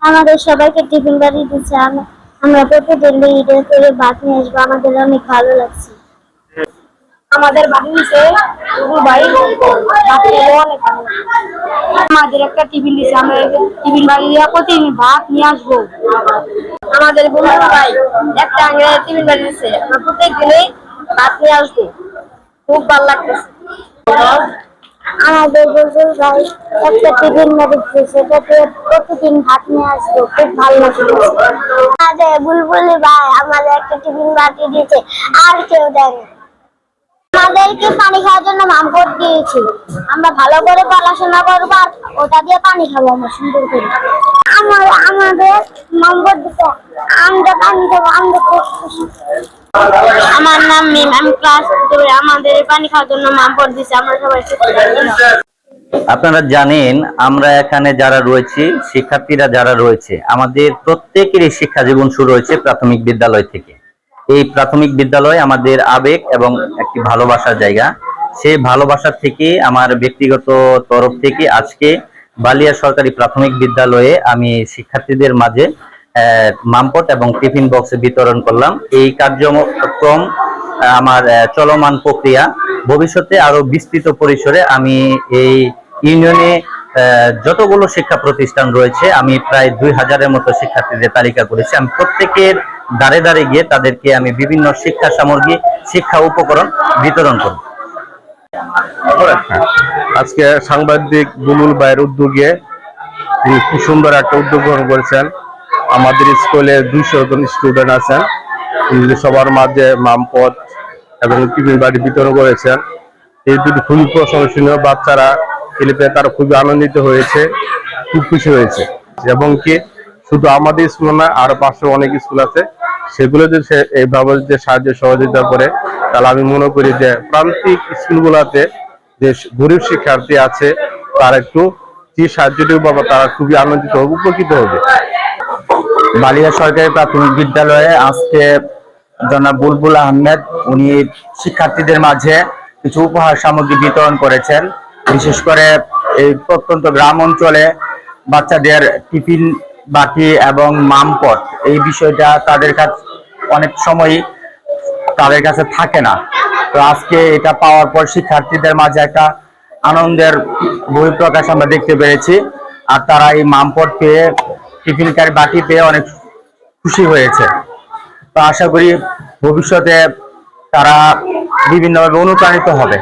আমাদের সবাইকে টিফিন বাড়ি দিচ্ছে আম- আমরা প্রতিদিন ঈদের করে ভাত নিয়ে আসব। আমাদের অনেক ভালো লাগছে। আমাদের বাড়ি নিচে পুরো বাড়ি ভাত খেতে অনেক ভালো লাগে। আমাদের একটা টিফিন আমরা টিফিন বাড়ি প্রতিদিন ভাত নিয়ে আসব। আমাদের বন্ধু ভাই একটা টিফিন বাড়ি আমরা প্রত্যেক দিনই ভাত নিয়ে আসব। খুব ভালো লাগতেছে। আমাদের বলতে ভাই একটা টিফিন দিচ্ছে সেটাতে প্রতিদিন ভাত নিয়ে আসব, খুব ভালো লাগছে। আমাদের বুলবুলি ভাই, আমাদের একটা টিফিন বাটি দিয়েছে, আর কেউ দেয় আমাদেরকে পানি খাওয়ার জন্য মামপট দিয়েছি। আমরা ভালো করে পড়াশোনা করব আর ওটা দিয়ে পানি খাব আমরা, সুন্দর করে। আমার, আমাদের মামপট দিতে। আমরা পানি খাব আমরা আমার নাম মিম, আমি ক্লাস আমাদের পানি খাওয়ার জন্য দিছে, আমরা সবাই আপনারা জানেন, আমরা এখানে যারা রয়েছি, শিক্ষার্থীরা যারা রয়েছে, আমাদের প্রত্যেকেরই শিক্ষা জীবন শুরু হয়েছে প্রাথমিক বিদ্যালয় থেকে। এই প্রাথমিক বিদ্যালয় আমাদের আবেগ এবং একটি ভালোবাসার জায়গা। সেই ভালোবাসা থেকে, আমার ব্যক্তিগত তরফ থেকে আজকে বালিয়া সরকারি প্রাথমিক বিদ্যালয়ে আমি শিক্ষার্থীদের মাঝে মামপট এবং টিফিন বক্স বিতরণ করলাম। এই কার্যক্রম আমার চলমান প্রক্রিয়া, ভবিষ্যতে আরও বিস্তৃত পরিসরে আমি এই ইউনিয়নে যতগুলো শিক্ষা প্রতিষ্ঠান রয়েছে, আমি প্রায় দুই হাজারের মতো শিক্ষার্থীদের তালিকা করেছি। আমি প্রত্যেকের দাঁড়ে দাঁড়ে গিয়ে তাদেরকে আমি বিভিন্ন শিক্ষা সামগ্রী, শিক্ষা উপকরণ বিতরণ করব। আজকে সাংবাদিক বুলুল ভাইয়ের উদ্যোগে তিনি খুব সুন্দর একটা উদ্যোগ গ্রহণ করেছেন। আমাদের স্কুলে দুইশো জন স্টুডেন্ট আছেন। তিনি সবার মাঝে মামপদ এবং টিফিন বাড়ি বিতরণ করেছেন। এই দুটি খুবই প্রশংসনীয়। বাচ্চারা খেলে তারা খুবই আনন্দিত হয়েছে, খুব খুশি হয়েছে। এবং কি, শুধু আমাদের স্কুল না, আরও পাশে অনেক স্কুল আছে। সেগুলো যদি সে এইভাবে যে সাহায্য সহযোগিতা করে, তাহলে আমি মনে করি যে প্রান্তিক স্কুলগুলোতে যে গরিব শিক্ষার্থী আছে, তারা একটু যে সাহায্যটুকু পাবে তারা খুবই আনন্দিত হবে, উপকৃত হবে। বালিয়া সরকারি প্রাথমিক বিদ্যালয়ে আজকে জনাব বুলবুল আহমেদ, উনি শিক্ষার্থীদের মাঝে কিছু উপহার সামগ্রী বিতরণ করেছেন। বিশেষ করে এই প্রত্যন্ত গ্রাম অঞ্চলে বাচ্চাদের টিফিন বাটি এবং মামপট, এই বিষয়টা তাদের কাছে অনেক সময়ই তাদের কাছে থাকে না। তো আজকে এটা পাওয়ার পর শিক্ষার্থীদের মাঝে একটা আনন্দের বহিঃপ্রকাশ আমরা দেখতে পেরেছি। আর তারা এই মামপট পেয়ে, টিফিন কার বাটি পেয়ে অনেক খুশি হয়েছে। তো আশা করি ভবিষ্যতে তারা বিভিন্নভাবে অনুপ্রাণিত হবে।